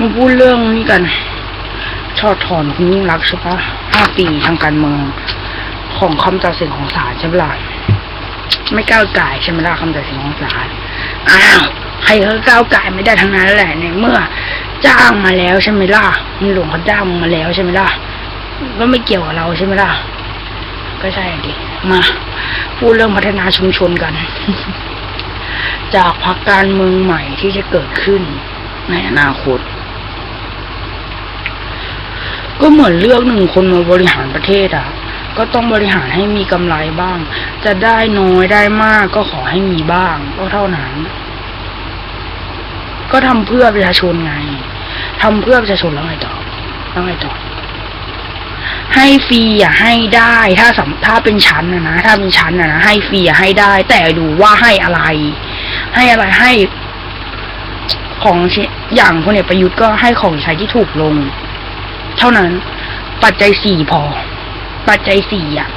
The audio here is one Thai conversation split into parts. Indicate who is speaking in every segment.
Speaker 1: มาพูดเรื่องนี้กัน ชอดถอนคุณยิ่งรักใช่ปะห้าปีทางการเมือง ของคำตัดสินของศาลใช่ปะล่ะไม่ก้าวไก่ใช่ไหมล่ะคำตัดสินของศาลอ้าวใครเขาก้าวไก่ไม่ได้ทั้งนั้นแหละในเมื่อ จ้างมาแล้วใช่ไหมล่ะมึงหลวงเขาจ้างมาแล้วใช่ไหมล่ะก็ไม่เกี่ยวกับเราใช่ไหมล่ะก็ใช่ดิมา พูดเรื่องพัฒนาชุมชนกัน จากพรรคการเมืองใหม่ที่จะเกิดขึ้นในอนาคต ก็เหมือนเลือกหนึ่งคนมาบริหารประเทศอะ ก็ต้องบริหารให้มีกำไรบ้าง จะได้น้อยได้มากก็ขอให้มีบ้างก็เท่านั้น ก็ทำเพื่อประชาชนไงทำเพื่อประชาชนแล้วไงต่อแล้วไงต่อให้ฟรีอะให้ได้ถ้าสำถ้าเป็นชั้นนะนะถ้าเป็นชั้นนะนะให้ฟรีอะให้ได้ แต่ดูว่าให้อะไร ให้อะไรให้ของชิอย่างพลเอกประยุทธ์ก็ให้ของใช้ที่ถูกลง เท่านั้น ปัจจัยสี่พอ ปัจจัยสี่อะ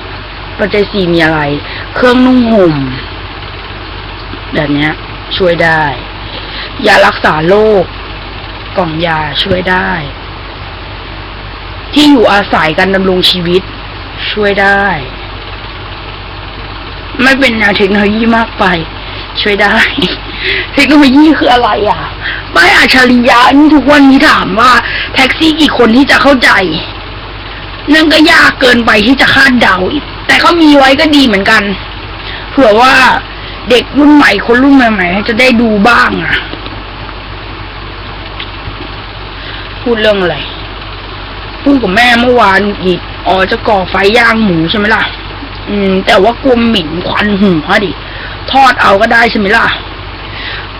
Speaker 1: ปัจจัยสี่มีอะไร เครื่องนุ่งห่มแบบเนี้ยช่วยได้ยารักษาโรคกล่องยาช่วยได้ ที่อยู่อาศัยการดำรงชีวิต ช่วยได้ ไม่เป็นแนวเทคโนโลยีมากไป ช่วยได้ เทคโนโลยีคืออะไรอะ ไม่อัจฉริยะนี่ทุกวันนี้ถามว่า แท็กซี่กี่คนที่จะเข้าใจ นั่นก็ยากเกินไปที่จะคาดเดาแต่เขามีไว้ก็ดีเหมือนกันเผื่อว่าเด็กรุ่นใหม่คนรุ่นใหม่ๆจะได้ดูบ้างอะ พูดเรื่องอะไร พูดกับแม่เมื่อวานอีกอ๋อจะก่อไฟย่างหมูใช่ไหมล่ะ อืม แต่ว่ากลัวหมิ่นควันหัวดิ ทอดเอาก็ได้ใช่ไหมล่ะ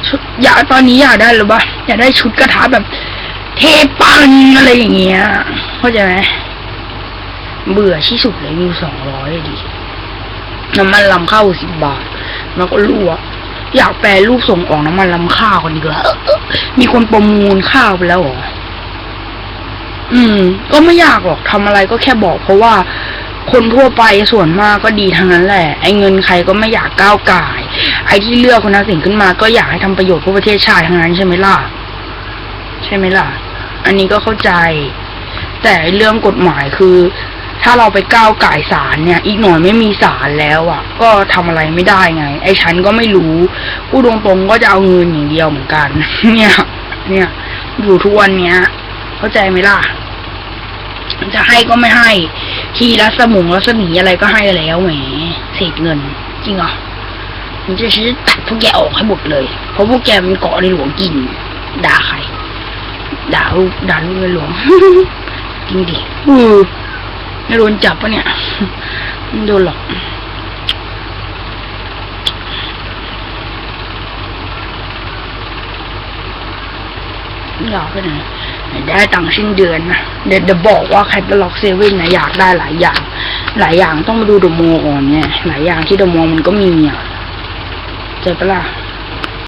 Speaker 1: ชุดอยากตอนนี้อยากได้หรือปะอยากได้ชุดกระทะแบบ เทปังอะไรอย่างเงี้ยเข้าใจไหมเบื่อที่สุดเลยวิวสองร้อยดิน้ำมันลำข้าวสิบบาทมันก็รั่วอยากแปลรูปส่งออกน้ำมันลำข้าวกันดีกว่ามีคนประมูลข้าวไปแล้วหรอ อืม ก็ไม่ยากหรอกทำอะไรก็แค่บอก เพราะว่าคนทั่วไปส่วนมากก็ดีทั้งนั้นแหละ ไอ้เงินใครก็ไม่อยากก้าวไก่าย ไอ้ที่เลือกคนนั้นสิ่งขึ้นมา ก็อยากให้ทำประโยชน์เพื่อประเทศชาติทั้งนั้นใช่ไหมล่ะ ใช่ไหมล่ะ อันนี้ก็เข้าใจ แต่เรื่องกฎหมายคือ ถ้าเราไปก้าวไก่ศาลเนี่ย อีกหน่อยไม่มีศาลแล้วอะ ก็ทำอะไรไม่ได้ไง ไอ้ฉันก็ไม่รู้พูดตรงๆก็จะเอาเงินอย่างเดียวเหมือนกัน เนี่ย เนี่ยอยู่ทุกวันเนี้ย เข้าใจไหมล่ะจะให้ก็ไม่ให้ ทีรัศมุงรัศมีอะไรก็ให้แล้วแหมเศษเงิน จริงเหรอมันจะซื้ตัดพวกแกออกให้หมดเลย เพราะพวกแกเป็นเกาะในหลวงกิน ด่าใคร ด่าลูกด่าลูกในหลวงจริงดิอือไม่โดนจับปะเนี่ยไม่โดนหรอกอยากไปไหนได้ตังค์สิ้นเดือนนะเดี๋ยวจะบอกว่าแคตตาล็อกเซเว่นนะอยากได้หลายอย่าง หลายอย่างต้องมาดูเดอะโมก่อนเนี่ย หลายอย่างที่เดอะโมมันก็มีอะเจอปะล่ะ